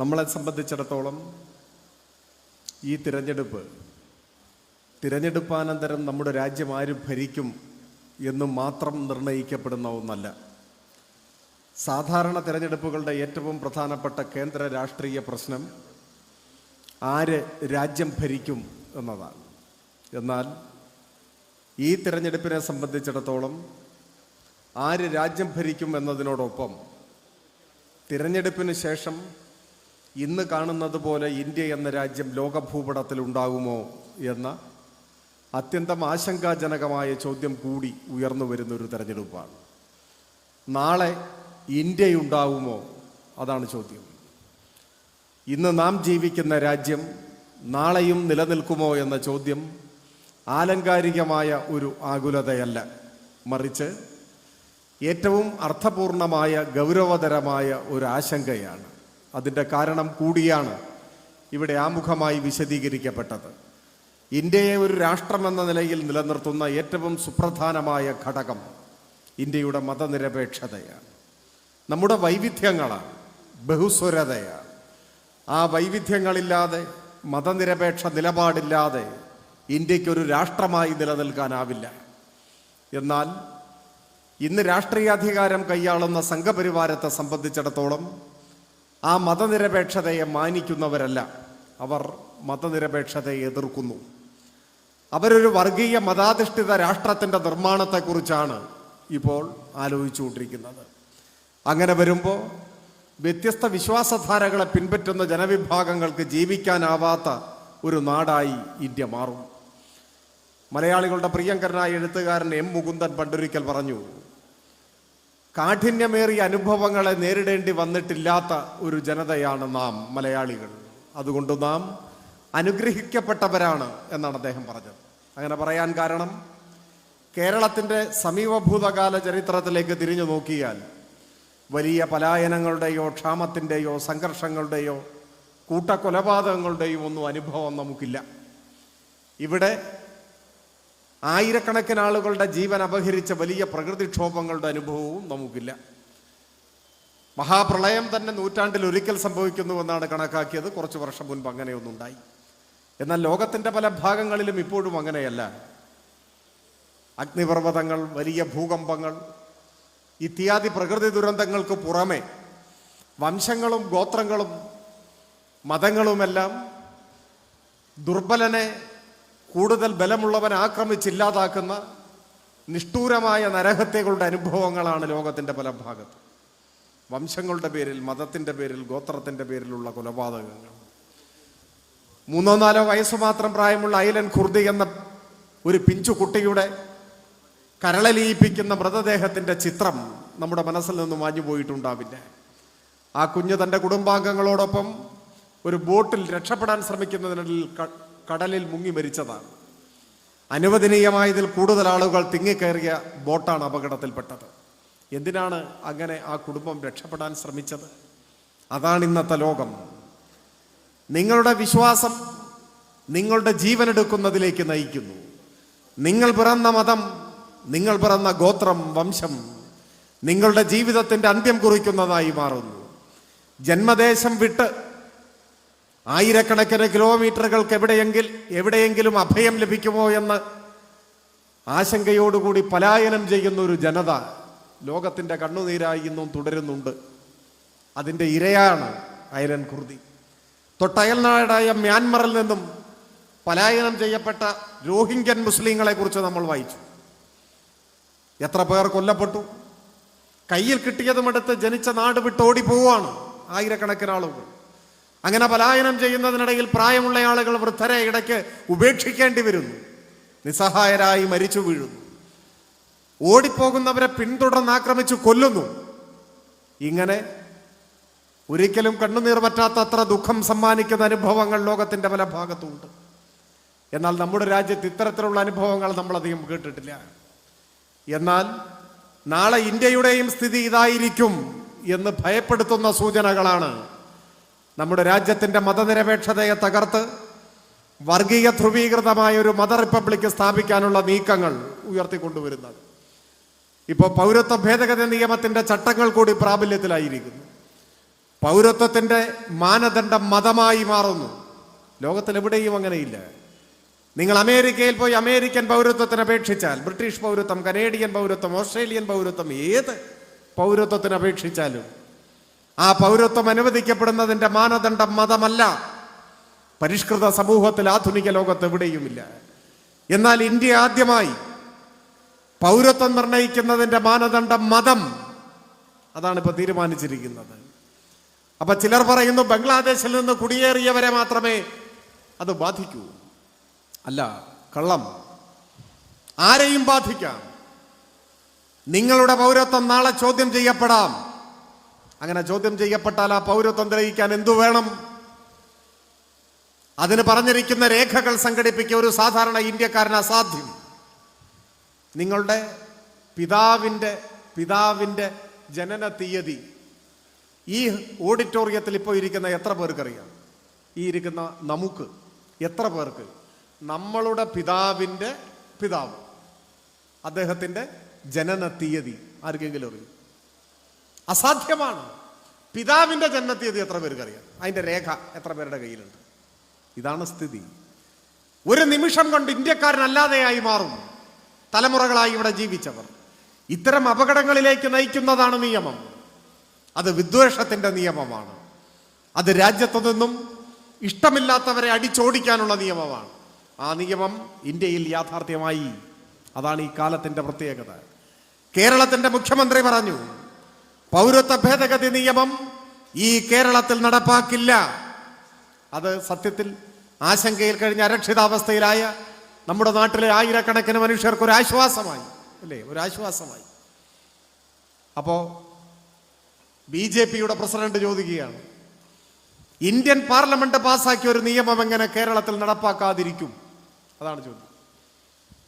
നമ്മളെ സംബന്ധിച്ചിടത്തോളം ഈ തിരഞ്ഞെടുപ്പ് തിരഞ്ഞെടുപ്പാനന്തരം നമ്മുടെ രാജ്യം ആര് ഭരിക്കും എന്ന് മാത്രം നിർണയിക്കപ്പെടുന്ന ഒന്നല്ല. സാധാരണ തിരഞ്ഞെടുപ്പുകളുടെ ഏറ്റവും പ്രധാനപ്പെട്ട കേന്ദ്ര രാഷ്ട്രീയ പ്രശ്നം ആര് രാജ്യം ഭരിക്കും എന്നതാണ്. എന്നാൽ ഈ തിരഞ്ഞെടുപ്പിനെ സംബന്ധിച്ചിടത്തോളം ആര് രാജ്യം ഭരിക്കും എന്നതിനോടൊപ്പം തിരഞ്ഞെടുപ്പിന് ശേഷം ഇന്ന് കാണുന്നത് പോലെ ഇന്ത്യ എന്ന രാജ്യം ലോകഭൂപടത്തിൽ ഉണ്ടാകുമോ എന്ന അത്യന്തം ആശങ്കാജനകമായ ചോദ്യം കൂടി ഉയർന്നു വരുന്ന ഒരു തെരഞ്ഞെടുപ്പാണ്. നാളെ ഇന്ത്യയുണ്ടാവുമോ? അതാണ് ചോദ്യം. ഇന്ന് നാം ജീവിക്കുന്ന രാജ്യം നാളെയും നിലനിൽക്കുമോ എന്ന ചോദ്യം ആലങ്കാരികമായ ഒരു ആകുലതയല്ല. മറിച്ച് ഏറ്റവും അർത്ഥപൂർണമായ ഗൗരവതരമായ ഒരു ആശങ്കയാണ്. അതിന്റെ കാരണം കൂടിയാണ് ഇവിടെ ആമുഖമായി വിശദീകരിക്കപ്പെട്ടത്. ഇന്ത്യയെ ഒരു രാഷ്ട്രമെന്ന നിലയിൽ നിലനിർത്തുന്ന ഏറ്റവും സുപ്രധാനമായ ഘടകം ഇന്ത്യയുടെ മതനിരപേക്ഷതയാണ്. നമ്മുടെ വൈവിധ്യങ്ങളാണ് ബഹുസ്വരതയാണ്. ആ വൈവിധ്യങ്ങളില്ലാതെ മതനിരപേക്ഷ നിലപാടില്ലാതെ ഇന്ത്യക്കൊരു രാഷ്ട്രമായി നിലനിൽക്കാനാവില്ല. എന്നാൽ ഇന്ന് രാഷ്ട്രീയാധികാരം കൈയാളുന്ന സംഘപരിവാരത്തെ സംബന്ധിച്ചിടത്തോളം ആ മതനിരപേക്ഷതയെ മാനിക്കുന്നവരല്ല. അവർ മതനിരപേക്ഷതയെ എതിർക്കുന്നു. അവരൊരു വർഗീയ മതാധിഷ്ഠിത രാഷ്ട്രത്തിന്റെ നിർമ്മാണത്തെക്കുറിച്ചാണ് ഇപ്പോൾ ആലോചിച്ചുകൊണ്ടിരിക്കുന്നത്. അങ്ങനെ വരുമ്പോൾ വ്യത്യസ്ത വിശ്വാസധാരകളെ പിൻപറ്റുന്ന ജനവിഭാഗങ്ങൾക്ക് ജീവിക്കാനാവാത്ത ഒരു നാടായി ഇന്ത്യ മാറും. മലയാളികളുടെ പ്രിയങ്കരനായ എഴുത്തുകാരൻ എം മുകുന്ദൻ പണ്ടൊരിക്കൽ പറഞ്ഞു കാഠിന്യമേറിയ അനുഭവങ്ങളെ നേരിടേണ്ടി വന്നിട്ടില്ലാത്ത ഒരു ജനതയാണ് നാം മലയാളികൾ. അതുകൊണ്ട് നാം അനുഗ്രഹിക്കപ്പെട്ടവരാണ് എന്നാണ് അദ്ദേഹം പറഞ്ഞത്. അങ്ങനെ പറയാൻ കാരണം കേരളത്തിന്റെ സമീപഭൂതകാല ചരിത്രത്തിലേക്ക് തിരിഞ്ഞു നോക്കിയാൽ വലിയ പലായനങ്ങളുടെയോ ക്ഷാമത്തിന്റെയോ സംഘർഷങ്ങളുടെയോ കൂട്ടക്കൊലപാതകങ്ങളുടെയും ഒന്നും അനുഭവം നമുക്കില്ല. ഇവിടെ ആയിരക്കണക്കിന് ആളുകളുടെ ജീവൻ അപഹരിച്ച വലിയ പ്രകൃതിക്ഷോഭങ്ങളുടെ അനുഭവവും നമുക്കില്ല. മഹാപ്രളയം തന്നെ നൂറ്റാണ്ടിൽ ഒരിക്കൽ സംഭവിക്കുന്നുവെന്നാണ് കണക്കാക്കിയത്. കുറച്ച് വർഷം മുൻപ് അങ്ങനെയൊന്നുണ്ടായി. എന്നാൽ ലോകത്തിന്റെ പല ഭാഗങ്ങളിലും ഇപ്പോഴും അങ്ങനെയല്ല. അഗ്നിപർവതങ്ങൾ വലിയ ഭൂകമ്പങ്ങൾ ഇത്യാദി പ്രകൃതി ദുരന്തങ്ങൾക്ക് പുറമെ വംശങ്ങളും ഗോത്രങ്ങളും മതങ്ങളുമെല്ലാം ദുർബലനെ കൂടുതൽ ബലമുള്ളവൻ ആക്രമിച്ചില്ലാതാക്കുന്ന നിഷ്ഠൂരമായ നരഹത്യകളുടെ അനുഭവങ്ങളാണ് ലോകത്തിന്റെ പല ഭാഗത്ത്. വംശങ്ങളുടെ പേരിൽ മതത്തിന്റെ പേരിൽ ഗോത്രത്തിന്റെ പേരിലുള്ള കൊലപാതകങ്ങൾ. മൂന്നോ നാലോ വയസ്സ് മാത്രം പ്രായമുള്ള ഐലൻ ഖുർദി എന്ന ഒരു പിഞ്ചു കുട്ടിയുടെ കരളലിയിപ്പിക്കുന്ന മൃതദേഹത്തിന്റെ ചിത്രം നമ്മുടെ മനസ്സിൽ നിന്ന് മാഞ്ഞു പോയിട്ടുണ്ടാവില്ല. ആ കുഞ്ഞ് തന്റെ കുടുംബാംഗങ്ങളോടൊപ്പം ഒരു ബോട്ടിൽ രക്ഷപ്പെടാൻ ശ്രമിക്കുന്നതിനിടയിൽ കടലിൽ മുങ്ങി മരിച്ചതാണ്. അനുവദനീയമായതിൽ കൂടുതൽ ആളുകൾ തിങ്ങിക്കയറിയ ബോട്ടാണ് അപകടത്തിൽപ്പെട്ടത്. എന്തിനാണ് അങ്ങനെ ആ കുടുംബം രക്ഷപ്പെടാൻ ശ്രമിച്ചത്? അതാണ് ഇന്നത്തെ ലോകം. നിങ്ങളുടെ വിശ്വാസം നിങ്ങളുടെ ജീവനെടുക്കുന്നതിലേക്ക് നയിക്കുന്നു. നിങ്ങൾ പിറന്ന മതം നിങ്ങൾ പിറന്ന ഗോത്രം വംശം നിങ്ങളുടെ ജീവിതത്തിന്റെ അന്ത്യം കുറിക്കുന്നതായി മാറുന്നു. ജന്മദേശം വിട്ട് ആയിരക്കണക്കിന് കിലോമീറ്ററുകൾക്ക് എവിടെയെങ്കിൽ എവിടെയെങ്കിലും അഭയം ലഭിക്കുമോ എന്ന് ആശങ്കയോടുകൂടി പലായനം ചെയ്യുന്ന ഒരു ജനത ലോകത്തിന്റെ കണ്ണുനീരായി ഇന്നും തുടരുന്നുണ്ട്. അതിന്റെ ഇരയാണ് ഐലൻ കുർദി. തൊട്ടയൽനാടായ മ്യാൻമറിൽ നിന്നും പലായനം ചെയ്യപ്പെട്ട രോഹിംഗ്യൻ മുസ്ലിങ്ങളെ കുറിച്ച് നമ്മൾ വായിച്ചു. എത്ര പേർ കൊല്ലപ്പെട്ടു? കയ്യിൽ കിട്ടിയതുമെടുത്ത് ജനിച്ച നാട് വിട്ട് ഓടിപ്പോവാണ് ആയിരക്കണക്കിന് ആളുകൾ. അങ്ങനെ പലായനം ചെയ്യുന്നതിനിടയിൽ പ്രായമുള്ള ആളുകൾ വൃദ്ധരെ ഇടയ്ക്ക് ഉപേക്ഷിക്കേണ്ടി വരുന്നു. നിസ്സഹായരായി മരിച്ചു വീഴുന്നു. ഓടിപ്പോകുന്നവരെ പിന്തുടർന്ന് ആക്രമിച്ചു കൊല്ലുന്നു. ഇങ്ങനെ ഒരിക്കലും കണ്ണുനീർ പറ്റാത്ത അത്ര ദുഃഖം സമ്മാനിക്കുന്ന അനുഭവങ്ങൾ ലോകത്തിന്റെ പല ഭാഗത്തുമുണ്ട്. എന്നാൽ നമ്മുടെ രാജ്യത്ത് ഇത്തരത്തിലുള്ള അനുഭവങ്ങൾ നമ്മളധികം കേട്ടിട്ടില്ല. എന്നാൽ നാളെ ഇന്ത്യയുടെയും സ്ഥിതി ഇതായിരിക്കും എന്ന് ഭയപ്പെടുത്തുന്ന സൂചനകളാണ് നമ്മുടെ രാജ്യത്തിന്റെ മതനിരപേക്ഷതയെ തകർത്ത് വർഗീയ ധ്രുവീകൃതമായ ഒരു മത റിപ്പബ്ലിക് സ്ഥാപിക്കാനുള്ള നീക്കങ്ങൾ ഉയർത്തിക്കൊണ്ടുവരുന്നത്. ഇപ്പോൾ പൗരത്വ ഭേദഗതി നിയമത്തിന്റെ ചട്ടങ്ങൾ കൂടി പ്രാബല്യത്തിലായിരിക്കുന്നു. പൗരത്വത്തിന്റെ മാനദണ്ഡം മതമായി മാറുന്നു. ലോകത്തിലെവിടെയും അങ്ങനെയില്ല. നിങ്ങൾ അമേരിക്കയിൽ പോയി അമേരിക്കൻ പൗരത്വത്തിന് അപേക്ഷിച്ചാൽ ബ്രിട്ടീഷ് പൗരത്വം കനേഡിയൻ പൗരത്വം ഓസ്ട്രേലിയൻ പൗരത്വം ഏത് പൗരത്വത്തിന് അപേക്ഷിച്ചാലും ആ പൗരത്വം അനുവദിക്കപ്പെടുന്നതിന്റെ മാനദണ്ഡം മതമല്ല. പരിഷ്കൃത സമൂഹത്തിൽ ആധുനിക ലോകത്ത് എവിടെയുമില്ല. എന്നാൽ ഇന്ത്യ ആദ്യമായി പൗരത്വം നിർണയിക്കുന്നതിന്റെ മാനദണ്ഡം മതം. അതാണ് ഇപ്പൊ തീരുമാനിച്ചിരിക്കുന്നത്. അപ്പൊ ചിലർ പറയുന്നു ബംഗ്ലാദേശിൽ നിന്ന് കുടിയേറിയവരെ മാത്രമേ അത് ബാധിക്കൂ. അല്ല കള്ളം. ആരെയും ബാധിക്കാം. നിങ്ങളുടെ പൗരത്വം നാളെ ചോദ്യം ചെയ്യപ്പെടാം. അങ്ങനെ ചോദ്യം ചെയ്യപ്പെട്ടാൽ ആ പൗരത്വം തെളിയിക്കാൻ എന്തു വേണം? അതിന് പറഞ്ഞിരിക്കുന്ന രേഖകൾ സംഘടിപ്പിക്കുക ഒരു സാധാരണ ഇന്ത്യക്കാരന് അസാധ്യം. നിങ്ങളുടെ പിതാവിന്റെ പിതാവിന്റെ ജനന തീയതി ഈ ഓഡിറ്റോറിയത്തിൽ ഇപ്പോൾ ഇരിക്കുന്ന എത്ര പേർക്കറിയാം? ഈ ഇരിക്കുന്ന നമുക്ക് എത്ര പേർക്ക്? നമ്മളുടെ പിതാവിന്റെ പിതാവ്. അദ്ദേഹത്തിന്റെ ജനന തീയതി ആർക്കെങ്കിലും അറിയും? അസാധ്യമാണ്. പിതാവിന്റെ ജന്മത്തീയതി തീയതി എത്ര പേർക്ക് അറിയാം? അതിന്റെ രേഖ എത്ര പേരുടെ കയ്യിലുണ്ട്? ഇതാണ് സ്ഥിതി. ഒരു നിമിഷം കൊണ്ട് ഇന്ത്യക്കാരനല്ലാതെയായി മാറും തലമുറകളായി ഇവിടെ ജീവിച്ചവർ. ഇത്തരം അപകടങ്ങളിലേക്ക് നയിക്കുന്നതാണ് നിയമം. അത് വിദ്വേഷത്തിന്റെ നിയമമാണ്. അത് രാജ്യത്തു നിന്നും ഇഷ്ടമില്ലാത്തവരെ അടിച്ചോടിക്കാനുള്ള നിയമമാണ്. ആ നിയമം ഇന്ത്യയിൽ യാഥാർത്ഥ്യമായി. അതാണ് ഈ കാലത്തിന്റെ പ്രത്യേകത. കേരളത്തിന്റെ മുഖ്യമന്ത്രി പറഞ്ഞു പൗരത്വ ഭേദഗതി നിയമം ഈ കേരളത്തിൽ നടപ്പാക്കില്ല. അത് സത്യത്തിൽ ആശങ്കയിൽ കഴിഞ്ഞ അരക്ഷിതാവസ്ഥയിലായ നമ്മുടെ നാട്ടിലെ ആയിരക്കണക്കിന് മനുഷ്യർക്ക് ഒരു ആശ്വാസമായി അല്ലേ? ഒരു ആശ്വാസമായി. അപ്പോ ബി ജെ പിയുടെ പ്രസിഡന്റ് ചോദിക്കുകയാണ് ഇന്ത്യൻ പാർലമെന്റ് പാസാക്കിയ ഒരു നിയമം എങ്ങനെ കേരളത്തിൽ നടപ്പാക്കാതിരിക്കും? അതാണ് ചോദ്യം.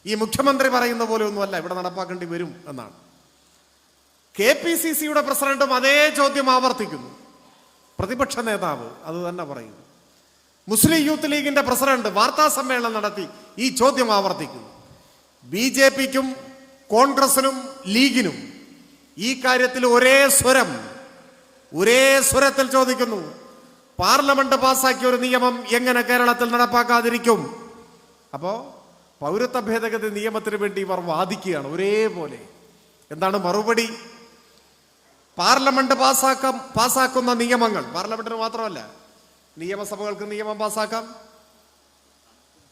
ഈ മുഖ്യമന്ത്രി പറയുന്ന പോലെ ഒന്നുമല്ല ഇവിടെ നടപ്പാക്കേണ്ടി വരും എന്നാണ്. കെ പി സി സിയുടെ പ്രസിഡന്റും അതേ ചോദ്യം ആവർത്തിക്കുന്നു. പ്രതിപക്ഷ നേതാവ് അത് തന്നെ പറയുന്നു. മുസ്ലിം യൂത്ത് ലീഗിന്റെ പ്രസിഡന്റ് വാർത്താ സമ്മേളനം നടത്തി ഈ ചോദ്യം ആവർത്തിക്കുന്നു. ബി ജെ പിക്കും കോൺഗ്രസിനും ലീഗിനും ഈ കാര്യത്തിൽ ഒരേ സ്വരം ഒരേ സ്വരത്തിൽ ചോദിക്കുന്നു. പാർലമെന്റ് പാസ്സാക്കിയ ഒരു നിയമം എങ്ങനെ കേരളത്തിൽ നടപ്പാക്കാതിരിക്കും? അപ്പോ പൗരത്വ ഭേദഗതി നിയമത്തിന് വേണ്ടി ഇവർ വാദിക്കുകയാണ് ഒരേപോലെ. എന്താണ് മറുപടി? പാർലമെന്റ് പാസാക്കം പാസാക്കുന്ന നിയമങ്ങൾ. പാർലമെന്റിന് മാത്രമല്ല നിയമസഭകൾക്ക് നിയമം പാസാക്കാം.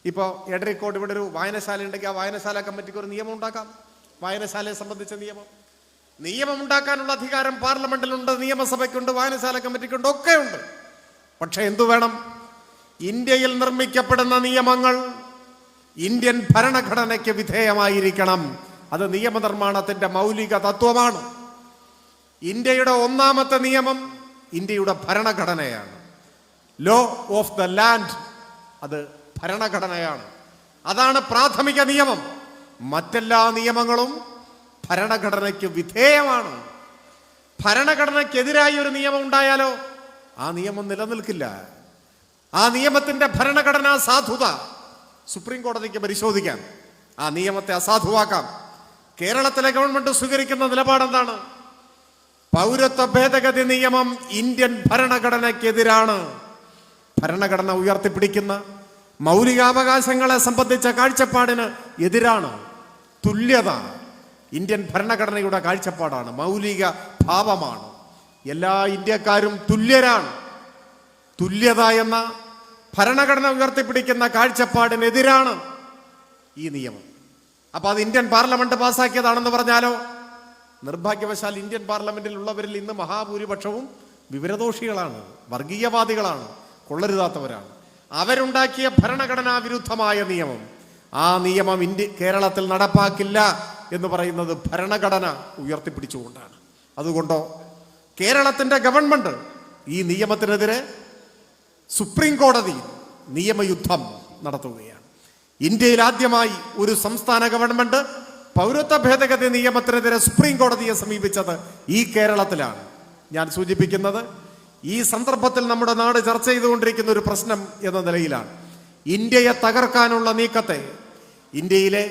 ഇപ്പോൾ എടരിക്കോട് ഇവിടെ ഒരു വായനശാല ഉണ്ടെങ്കിൽ ആ വായനശാല കമ്മിറ്റിക്ക് ഒരു നിയമം ഉണ്ടാക്കാം. വായനശാലയെ സംബന്ധിച്ച നിയമം. നിയമം ഉണ്ടാക്കാനുള്ള അധികാരം പാർലമെന്റിലുണ്ട് നിയമസഭയ്ക്കുണ്ട് വായനശാല കമ്മിറ്റിക്കുണ്ട് ഒക്കെ ഉണ്ട് പക്ഷെ എന്തു വേണം? ഇന്ത്യയിൽ നിർമ്മിക്കപ്പെടുന്ന നിയമങ്ങൾ ഇന്ത്യൻ ഭരണഘടനയ്ക്ക് വിധേയമായിരിക്കണം. അത് നിയമനിർമ്മാണത്തിന്റെ മൗലിക തത്വമാണ്. ഇന്ത്യയുടെ ഒന്നാമത്തെ നിയമം ഇന്ത്യയുടെ ഭരണഘടനയാണ്. ലോ ഓഫ് ദ ലാൻഡ് അത് ഭരണഘടനയാണ്. അതാണ് പ്രാഥമിക നിയമം. മറ്റെല്ലാ നിയമങ്ങളും ഭരണഘടനയ്ക്ക് വിധേയമാണ്. ഭരണഘടനയ്ക്കെതിരായി ഒരു നിയമം ഉണ്ടായാലോ? ആ നിയമം നിലനിൽക്കില്ല. ആ നിയമത്തിന്റെ ഭരണഘടനാ സാധുത സുപ്രീം കോടതിക്ക് പരിശോധിക്കാം. ആ നിയമത്തെ അസാധുവാക്കാം. കേരളത്തിലെ ഗവൺമെന്റ് സ്വീകരിക്കുന്ന നിലപാടെന്താണ്? പൗരത്വ ഭേദഗതി നിയമം ഇന്ത്യൻ ഭരണഘടനയ്ക്കെതിരാണ്. ഭരണഘടന ഉയർത്തിപ്പിടിക്കുന്ന മൗലികാവകാശങ്ങളെ സംബന്ധിച്ച കാഴ്ചപ്പാടിന് എതിരാണ്. തുല്യത ഇന്ത്യൻ ഭരണഘടനയുടെ കാഴ്ചപ്പാടാണ്. മൗലിക ഭാവമാണ്. എല്ലാ ഇന്ത്യക്കാരും തുല്യരാണ്. തുല്യത എന്ന ഭരണഘടന ഉയർത്തിപ്പിടിക്കുന്ന കാഴ്ചപ്പാടിനെതിരാണ് ഈ നിയമം. അപ്പൊ അത് ഇന്ത്യൻ പാർലമെന്റ് പാസ്സാക്കിയതാണെന്ന് പറഞ്ഞാലോ? നിർഭാഗ്യവശാൽ ഇന്ത്യൻ പാർലമെന്റിൽ ഉള്ളവരിൽ ഇന്ന് മഹാഭൂരിപക്ഷവും വിവരദോഷികളാണ് വർഗീയവാദികളാണ് കൊള്ളരുതാത്തവരാണ്. അവരുണ്ടാക്കിയ ഭരണഘടനാ വിരുദ്ധമായ നിയമം ആ നിയമം ഇന്ത്യ കേരളത്തിൽ നടപ്പാക്കില്ല എന്ന് പറയുന്നത് ഭരണഘടന ഉയർത്തിപ്പിടിച്ചുകൊണ്ടാണ്. അതുകൊണ്ടോ കേരളത്തിന്റെ ഗവൺമെന്റ് ഈ നിയമത്തിനെതിരെ സുപ്രീം കോടതി നിയമയുദ്ധം നടത്തുകയാണ്. ഇന്ത്യയിൽ ആദ്യമായി ഒരു സംസ്ഥാന ഗവൺമെന്റ് പൗരത്വ ഭേദഗതി നിയമത്തിനെതിരെ സുപ്രീം കോടതിയെ സമീപിച്ചത് ഈ കേരളത്തിലാണ്. ഞാൻ സൂചിപ്പിക്കുന്നത് ഈ സന്ദർഭത്തിൽ നമ്മുടെ നാട് ചർച്ച ചെയ്തുകൊണ്ടിരിക്കുന്ന ഒരു പ്രശ്നം എന്ന നിലയിലാണ്. ഇന്ത്യയെ തകർക്കാനുള്ള നീക്കത്തെ ഇന്ത്യയിലെ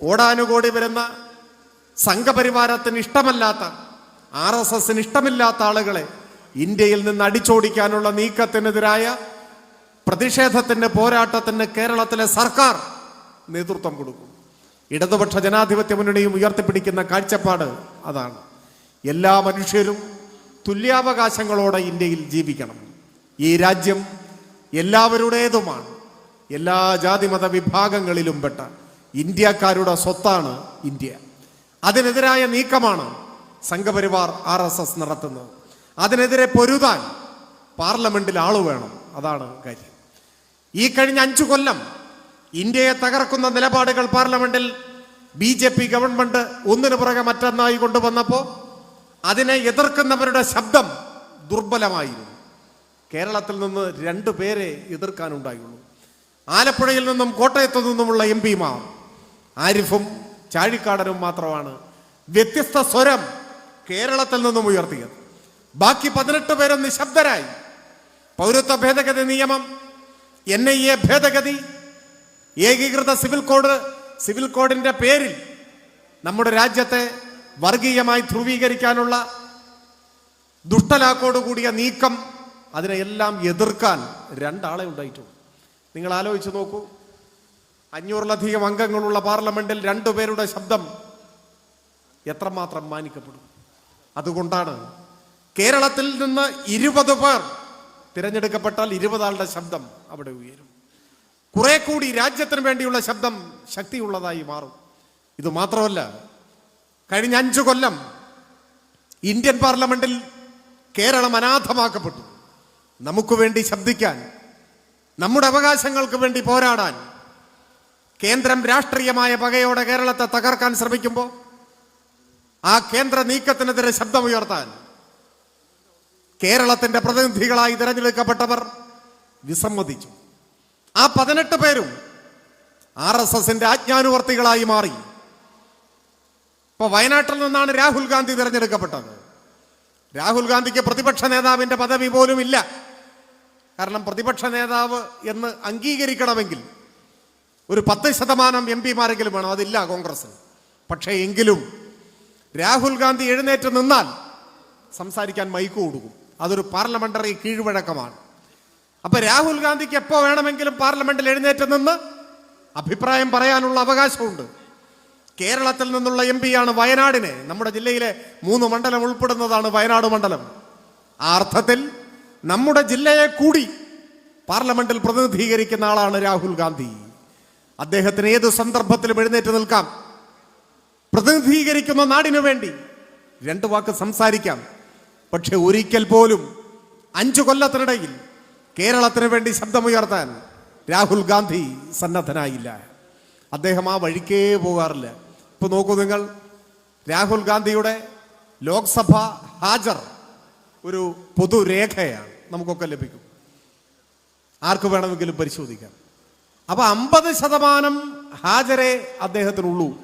കോടാനുകോടി വരുന്ന സംഘപരിവാരത്തിന് ഇഷ്ടമല്ലാത്ത ആർ എസ് എസിന് ഇഷ്ടമില്ലാത്ത ആളുകളെ ഇന്ത്യയിൽ നിന്ന് അടിച്ചോടിക്കാനുള്ള നീക്കത്തിനെതിരായ പ്രതിഷേധത്തിന്റെ പോരാട്ടത്തിന് കേരളത്തിലെ സർക്കാർ നേതൃത്വം കൊടുക്കും. ഇടതുപക്ഷ ജനാധിപത്യ മുന്നണിയും ഉയർത്തിപ്പിടിക്കുന്ന കാഴ്ചപ്പാട് അതാണ്. എല്ലാ മനുഷ്യരും തുല്യാവകാശങ്ങളോടെ ഇന്ത്യയിൽ ജീവിക്കണം. ഈ രാജ്യം എല്ലാവരുടേതുമാണ്. എല്ലാ ജാതിമത വിഭാഗങ്ങളിലും പെട്ട ഇന്ത്യക്കാരുടെ സ്വത്താണ് ഇന്ത്യ. അതിനെതിരായ നീക്കമാണ് സംഘപരിവാർ ആർ എസ് എസ് നടത്തുന്നത്. അതിനെതിരെ പൊരുതാൻ പാർലമെന്റിൽ ആൾ വേണം. അതാണ് കാര്യം. ഈ കഴിഞ്ഞ അഞ്ചു കൊല്ലം ഇന്ത്യയെ തകർക്കുന്ന നിലപാടുകൾ പാർലമെന്റിൽ ബി ജെ പി ഗവൺമെന്റ് ഒന്നിനു പുറകെ മറ്റൊന്നായി കൊണ്ടുവന്നപ്പോൾ അതിനെ എതിർക്കുന്നവരുടെ ശബ്ദം ദുർബലമായിരുന്നു. കേരളത്തിൽ നിന്ന് രണ്ടു പേരെ എതിർക്കാനുണ്ടായുള്ളൂ. ആലപ്പുഴയിൽ നിന്നും കോട്ടയത്തു നിന്നുമുള്ള എം പിമാർ ആരിഫും ചാഴിക്കാടനും മാത്രമാണ് വ്യത്യസ്ത സ്വരം കേരളത്തിൽ നിന്നും ഉയർത്തിയത്. ബാക്കി പതിനെട്ട് പേരും നിശബ്ദരായി. പൗരത്വ ഭേദഗതി നിയമം എൻ ഐ എ ഭേദഗതി ഏകീകൃത സിവിൽ കോഡ് സിവിൽ കോഡിന്റെ പേരിൽ നമ്മുടെ രാജ്യത്തെ വർഗീയമായി ധ്രുവീകരിക്കാനുള്ള ദുഷ്ടലാക്കോട് കൂടിയ നീക്കം അതിനെയെല്ലാം എതിർക്കാൻ രണ്ടാളെ ഉണ്ടായിട്ടുള്ളൂ. നിങ്ങൾ ആലോചിച്ച് നോക്കൂ. അഞ്ഞൂറിലധികം അംഗങ്ങളുള്ള പാർലമെന്റിൽ രണ്ടുപേരുടെ ശബ്ദം എത്രമാത്രം മാനിക്കപ്പെടും? അതുകൊണ്ടാണ് കേരളത്തിൽ നിന്ന് ഇരുപത് പേർ തിരഞ്ഞെടുക്കപ്പെട്ടാൽ ഇരുപതാളുടെ ശബ്ദം അവിടെ ഉയരും. കുറെ കൂടി രാജ്യത്തിന് വേണ്ടിയുള്ള ശബ്ദം ശക്തിയുള്ളതായി മാറും. ഇത് മാത്രമല്ല കഴിഞ്ഞ അഞ്ചു കൊല്ലം ഇന്ത്യൻ പാർലമെന്റിൽ കേരളം അനാഥമാക്കപ്പെട്ടു. നമുക്ക് വേണ്ടി ശബ്ദിക്കാൻ നമ്മുടെ അവകാശങ്ങൾക്ക് വേണ്ടി പോരാടാൻ കേന്ദ്രം രാഷ്ട്രീയമായ പകയോടെ കേരളത്തെ തകർക്കാൻ ശ്രമിക്കുമ്പോൾ ആ കേന്ദ്ര നീക്കത്തിനെതിരെ ശബ്ദമുയർത്താൻ കേരളത്തിന്റെ പ്രതിനിധികളായി തിരഞ്ഞെടുക്കപ്പെട്ടവർ വിസമ്മതിച്ചു. ആ പതിനെട്ട് പേരും ആർ എസ് എസിന്റെ ആജ്ഞാനുവർത്തികളായി മാറി. ഇപ്പൊ വയനാട്ടിൽ നിന്നാണ് രാഹുൽ ഗാന്ധി തിരഞ്ഞെടുക്കപ്പെട്ടത്. രാഹുൽ ഗാന്ധിക്ക് പ്രതിപക്ഷ നേതാവിന്റെ പദവി പോലും ഇല്ല. കാരണം പ്രതിപക്ഷ നേതാവ് എന്ന് അംഗീകരിക്കണമെങ്കിൽ ഒരു പത്ത് ശതമാനം എം പിമാരെങ്കിലും വേണം. അതില്ല കോൺഗ്രസ് പക്ഷേ എങ്കിലും രാഹുൽ ഗാന്ധി എഴുന്നേറ്റ് നിന്നാൽ സംസാരിക്കാൻ മൈക്ക് കൊടുക്കും അതൊരു പാർലമെന്ററി കീഴ്വഴക്കമാണ്. അപ്പൊ രാഹുൽ ഗാന്ധിക്ക് എപ്പോ വേണമെങ്കിലും പാർലമെന്റിൽ എഴുന്നേറ്റ് നിന്ന് അഭിപ്രായം പറയാനുള്ള അവകാശമുണ്ട്. കേരളത്തിൽ നിന്നുള്ള എം പിയാണ് വയനാടിനെ. നമ്മുടെ ജില്ലയിലെ മൂന്ന് മണ്ഡലം ഉൾപ്പെടുന്നതാണ് വയനാട് മണ്ഡലം. ആ അർത്ഥത്തിൽ നമ്മുടെ ജില്ലയെ കൂടി പാർലമെന്റിൽ പ്രതിനിധീകരിക്കുന്ന ആളാണ് രാഹുൽ ഗാന്ധി. അദ്ദേഹത്തിന് ഏത് സന്ദർഭത്തിലും എഴുന്നേറ്റ് നിൽക്കാം. പ്രതിനിധീകരിക്കുന്ന നാടിനു വേണ്ടി രണ്ടു വാക്ക് സംസാരിക്കാം. പക്ഷെ ഒരിക്കൽ പോലും അഞ്ചു കൊല്ലത്തിനിടയിൽ കേരളത്തിന് വേണ്ടി ശബ്ദമുയർത്താൻ രാഹുൽ ഗാന്ധി സന്നദ്ധനായില്ല. അദ്ദേഹം ആ വഴിക്കേ പോകാറില്ല. ഇപ്പൊ നോക്കൂ നിങ്ങൾ രാഹുൽ ഗാന്ധിയുടെ ലോക്സഭ ഹാജർ ഒരു പൊതുരേഖയാണ് നമുക്കൊക്കെ ലഭിക്കും. ആർക്ക് വേണമെങ്കിലും പരിശോധിക്കാം. അപ്പൊ അമ്പത് ശതമാനം ഹാജരെ അദ്ദേഹത്തിനുള്ളൂ.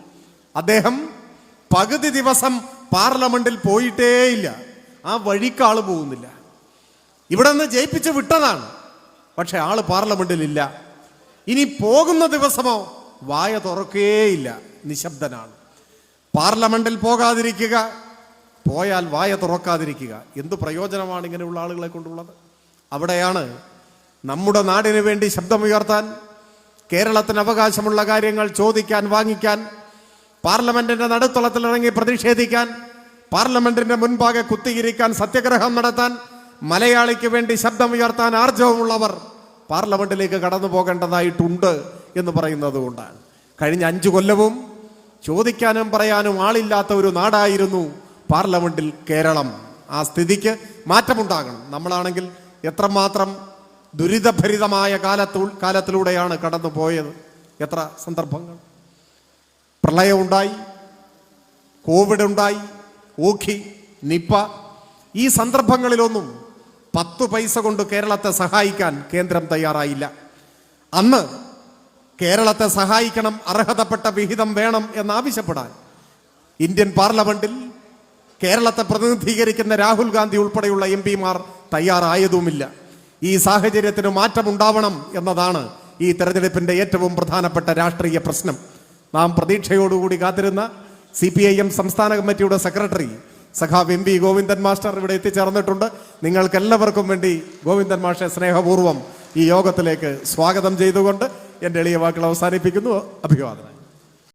അദ്ദേഹം പകുതി ദിവസം പാർലമെന്റിൽ പോയിട്ടേയില്ല. ആ വഴിക്കാൾ പോകുന്നില്ല. ഇവിടെ നിന്ന് ജയിപ്പിച്ച് വിട്ടതാണ്. പക്ഷെ ആൾ പാർലമെന്റിലില്ല. ഇനി പോകുന്ന ദിവസമോ വായ തുറക്കുകയേയില്ല നിശബ്ദനാണ്. പാർലമെന്റിൽ പോകാതിരിക്കുക. പോയാൽ വായ തുറക്കാതിരിക്കുക. എന്ത് പ്രയോജനമാണ് ഇങ്ങനെയുള്ള ആളുകളെ കൊണ്ടുള്ളത്? അവിടെയാണ് നമ്മുടെ നാടിനു വേണ്ടി ശബ്ദമുയർത്താൻ കേരളത്തിന് അവകാശമുള്ള കാര്യങ്ങൾ ചോദിക്കാൻ വാങ്ങിക്കാൻ പാർലമെന്റിന്റെ നടുത്തളത്തിൽ ഇറങ്ങി പ്രതിഷേധിക്കാൻ പാർലമെന്റിന്റെ മുൻപാകെ കുത്തിയിരിക്കാൻ സത്യഗ്രഹം നടത്താൻ മലയാളിക്ക് വേണ്ടി ശബ്ദമുയർത്താൻ ആർജവമുള്ളവർ പാർലമെന്റിലേക്ക് കടന്നു പോകേണ്ടതായിട്ടുണ്ട് എന്ന് പറയുന്നത് കൊണ്ടാണ്. കഴിഞ്ഞ അഞ്ചു കൊല്ലവും ചോദിക്കാനും പറയാനും ആളില്ലാത്ത ഒരു നാടായിരുന്നു പാർലമെന്റിൽ കേരളം. ആ സ്ഥിതിക്ക് മാറ്റമുണ്ടാകണം. നമ്മളാണെങ്കിൽ എത്രമാത്രം ദുരിതഭരിതമായ കാലത്തു കാലത്തിലൂടെയാണ് കടന്നു പോയത്? എത്ര സന്ദർഭങ്ങൾ? പ്രളയമുണ്ടായി കോവിഡ് ഉണ്ടായി ഓഖി നിപ്പ ഈ സന്ദർഭങ്ങളിലൊന്നും പത്ത് പൈസ കൊണ്ട് കേരളത്തെ സഹായിക്കാൻ കേന്ദ്രം തയ്യാറായില്ല. അന്ന് കേരളത്തെ സഹായിക്കണം അർഹതപ്പെട്ട വിഹിതം വേണം എന്നാവശ്യപ്പെടാൻ ഇന്ത്യൻ പാർലമെന്റിൽ കേരളത്തെ പ്രതിനിധീകരിക്കുന്ന രാഹുൽ ഗാന്ധി ഉൾപ്പെടെയുള്ള എം പിമാർ തയ്യാറായതുമില്ല. ഈ സാഹചര്യത്തിന് മാറ്റമുണ്ടാവണം എന്നതാണ് ഈ തെരഞ്ഞെടുപ്പിന്റെ ഏറ്റവും പ്രധാനപ്പെട്ട രാഷ്ട്രീയ പ്രശ്നം. നാം പ്രതീക്ഷയോടുകൂടി കാത്തിരുന്ന സി സംസ്ഥാന കമ്മിറ്റിയുടെ സെക്രട്ടറി സഖാവ് എം പി ഗോവിന്ദൻ മാസ്റ്റർ ഇവിടെ എത്തിച്ചേർന്നിട്ടുണ്ട്. നിങ്ങൾക്കെല്ലാവർക്കും വേണ്ടി ഗോവിന്ദൻ മാഷെ സ്നേഹപൂർവം ഈ യോഗത്തിലേക്ക് സ്വാഗതം ചെയ്തുകൊണ്ട് എന്റെ എളിയ വാക്കുകൾ അവസാനിപ്പിക്കുന്നു. അഭിവാദനം.